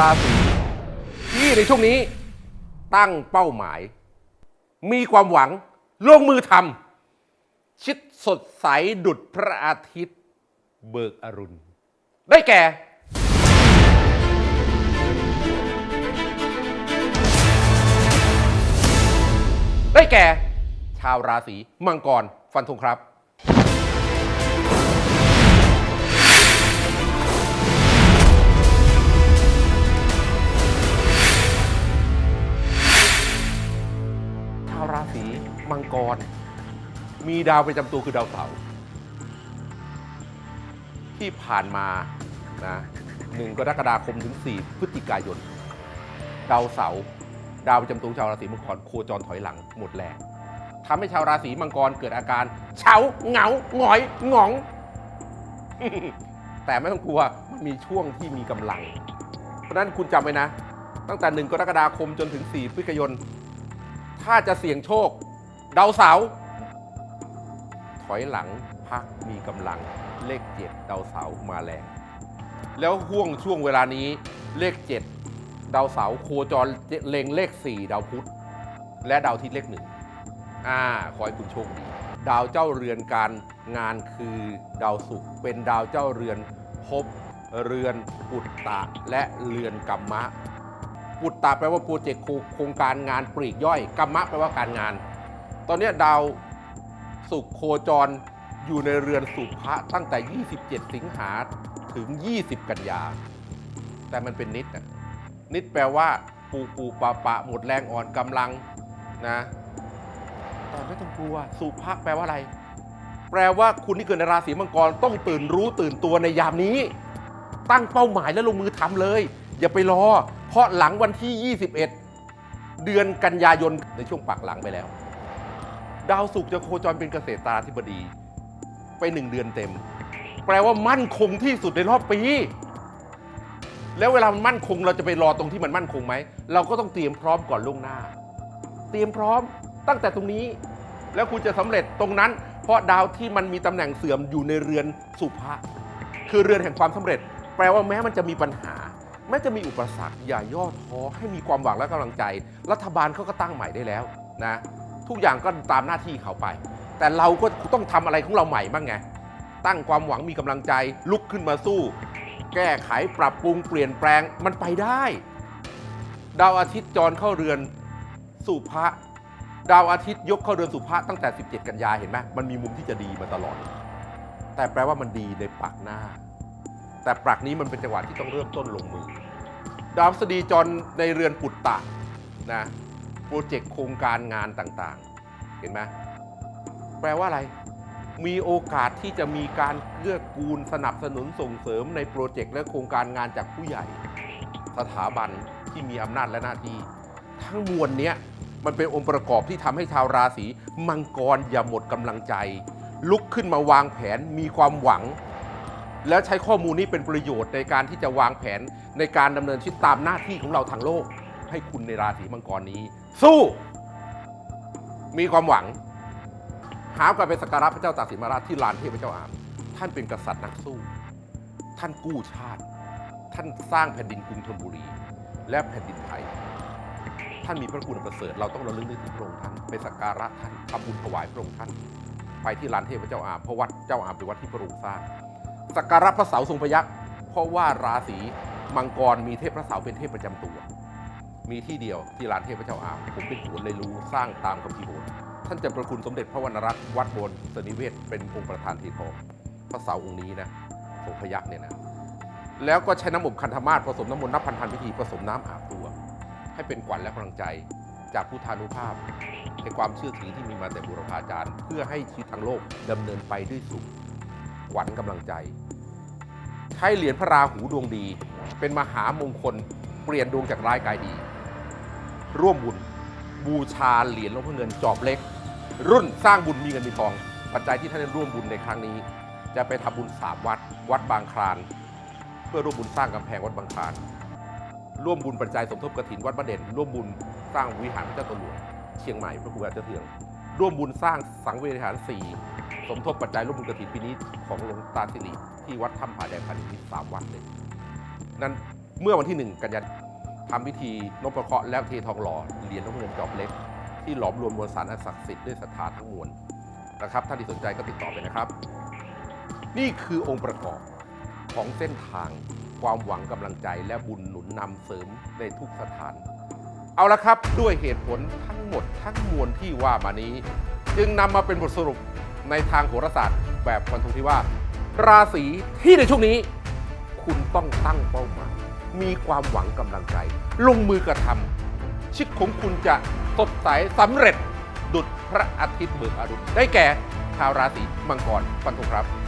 ราศีที่ในช่วงนี้ตั้งเป้าหมาย มีความหวังลงมือทำชิดสดใสดุดพระอาทิตย์ เบิกอรุณ ได้แก่ ได้แก่ ชาวราศีมังกรฟันธงครับ มังกร มีดาวประจำตัวคือดาวเสาร์ที่ผ่านมานะหนึ่งกรกฎาคมถึง 4 พฤศจิกายน ดาวเสาร์ดาวประจำตัวของชาวราศีมังกรโคจรถอยหลังหมดแรงทำให้ชาวราศีมังกรเกิดอาการเฉาเหงาหงอยหงอง แต่ไม่ต้องกลัวมันมีช่วงที่มีกำลัง เพราะนั้นคุณจำไว้นะ ตั้งแต่1กรกฎาคมจนถึง 4 พฤศจิกายน ถ้าจะเสี่ยงโชค ดาวเสาร์ถอยหลังพักมีกำลังเลขเจ็ดดาวเสาร์มาแรงแล้วห่วงช่วงเวลานี้เลขเจ็ดดาวเสาร์โคจรเล็งเลขสี่ดาวพุธและดาวอาทิตย์เลขหนึ่งอ่าขอให้คุณโชคดีดาวเจ้าเรือนการงานคือดาวศุกร์เป็นดาวเจ้าเรือนภพเรือนปุตตะและเรือนกัมมะ ปุตตะแปลว่าโปรเจกต์โครงการงานปลีกย่อยกัมมะแปลว่าการงาน ตอนเนี้ยดาวศุกร์โคจรอยู่ในเรือนสุภะตั้งแต่ 27 สิงหาถึง 20 กันยา แต่มันเป็นนิดนะนิดแปลว่า ปูปูปะปะหมดแรงอ่อนกำลังนะแต่ไม่ต้องกลัวสุภะแปลว่าอะไร แปลว่าคุณที่เกิดในราศีมังกรต้องตื่นรู้ตื่นตัวในยามนี้ ตั้งเป้าหมายและลงมือทำเลย อย่าไปรอ เพราะหลังวันที่ 21 เดือนกันยายนในช่วงปักหลังไปแล้ว ดาวศุกร์จะโคจรเป็นเกษตราธิบดีไปหนึ่งเดือนเต็ม แปลว่ามั่นคงที่สุดในรอบปี แล้วเวลามันมั่นคงเราจะไปรอตรงที่มันมั่นคงไหม เราก็ต้องเตรียมพร้อมก่อนล่วงหน้า เตรียมพร้อมตั้งแต่ตรงนี้ แล้วคุณจะสำเร็จตรงนั้น เพราะดาวที่มันมีตำแหน่งเสื่อมอยู่ในเรือนสุภะคือเรือนแห่งความสำเร็จ แปลว่าแม้มันจะมีปัญหาแม้จะมีอุปสรรคอย่าย่อท้อให้มีความหวังและกำลังใจ รัฐบาลเขาก็ตั้งใหม่ได้แล้วนะ ทุกอย่างก็ตามหน้าที่เขาไป แต่เราก็ต้องทำอะไรของเราใหม่บ้างไง ตั้งความหวังมีกำลังใจลุกขึ้นมาสู้ แก้ไขปรับปรุงเปลี่ยนแปลงมันไปได้ ดาวอาทิตย์จรเข้าเรือนสุภะดาวอาทิตย์ยกเข้าเรือนสุภะตั้งแต่ 17 กันยาเห็นไหมมันมีมุมที่จะดีมาตลอด แต่แปลว่ามันดีในปักหน้า แต่ปรักนี้มันเป็นจังหวะที่ต้องเริ่มต้นลงมือ ดาวพฤษฎีจรในเรือนปุตตะนะ รเจกต์โครงการงานต่างๆ เห็นไหมแปลว่าอะไร มีโอกาสที่จะมีการเกื้อกูลสนับสนุนส่งเสริมในโปรเจกต์และโครงการงานจากผู้ใหญ่ สถาบันที่มีอำนาจและหน้าที่ ทั้งมวลเนี้ยมันเป็นองค์ประกอบที่ทำให้ชาวราศีมังกรอย่าหมดกำลังใจ ลุกขึ้นมาวางแผนมีความหวัง แล้วใช้ข้อมูลนี้เป็นประโยชน์ในการที่จะวางแผนในการดำเนินชีวิตตามหน้าที่ของเราทางโลก ให้คุณในราศีมังกรนี้ สู้ มีความหวัง หากันเป็นสักการะพระเจ้าตากสินมหาราชที่ลานเทพเจ้าอาม ท่านเป็นกษัตริย์นักสู้ ท่านกู้ชาติ ท่านสร้างแผ่นดินกรุงธนบุรี และแผ่นดินไทย ท่านมีพระคุณประเสริฐเราต้องระลึกนึกถึงพระองค์ท่านไปสักการะท่านทำบุญถวายพระองค์ท่าน ไปที่ลานเทพเจ้าอามเพราะวัดเจ้าอามเป็นวัดที่พระองค์สร้างสักการะพระเสาทรงพยักษ์เพราะว่าราศีมังกรมีเทพพระเสาเป็นเทพประจำตัว มีที่เดียวที่ลานเทพเจ้าอามผมเป็นโหนเลยรู้สร้างตามคำพิโหนท่านจะประคุณสมเด็จพระวรรณรัตน์วัดบนสนิเวศเป็นองค์ประธานทีทองพระเสาองค์นี้นะทรงพยักษ์เนี่ยนะแล้วก็ใช้น้ำอบคันธมาศผสมน้ำมนต์นับพันพันพิธีผสมน้ำอาบตัวให้เป็นขวัญและกำลังใจจากพุทธานุภาพในความเชื่อถือที่มีมาแต่บุรพาจารย์ เพื่อให้ชีวิตทางโลกดำเนินไปด้วยสุขขวัญกำลังใจ ใช้เหรียญพระราหูดวงดี เป็นมหามงคลเปลี่ยนดวงจากร้ายกายดี ร่วมบุญ บูชาเหรียญหลวงพ่อเงินจอบเล็ก รุ่นสร้างบุญมีเงินมีทอง ปัจจัยที่ท่านได้ร่วมบุญในครั้งนี้ จะไปทำบุญสามวัด วัดบางคลาน เพื่อร่วมบุญสร้างกำแพงวัดบางคลาน ร่วมบุญปัจจัยสมทบกระถินวัดบ้านเด่นร่วมบุญสร้างวิหารพระเจ้าตหลวงเชียงใหม่พระครูบาเจ้าเถืองร่วมบุญสร้างสังเวชฐานสี่สมทบปัจจัยร่วมบุญกระถินปีนี้ของหลวงตาสิริที่วัดถ้ำผาแดงพันธิตสามวัดเลยนั้นเมื่อวันที่1กันยายน ทำพิธีนพเคราะห์แล้วเททองหล่อเหรียญนพเงินจอบเล็ก ที่หลอมรวมมวลสารอันศักดิ์สิทธิ์ด้วยศรัทธาทั้งมวลนะครับท่านที่สนใจก็ติดต่อไปนะครับ นี่คือองค์ประกอบของเส้นทางความหวังกำลังใจและบุญหนุนนำเสริมในทุกสถาน เอาละครับด้วยเหตุผลทั้งหมดทั้งมวลที่ว่ามานี้ จึงนำมาเป็นบทสรุปในทางโหราศาสตร์ แบบฟันธงที่ว่า ราศีที่ในช่วงนี้ คุณต้องตั้งเป้าหมาย มีความหวังกำลังใจ ลงมือกระทำชีวิตของคุณจะสดใสสำเร็จ ดุจพระอาทิตย์เบิกอรุณได้แก่ชาวราศีมังกรฟันธงครับ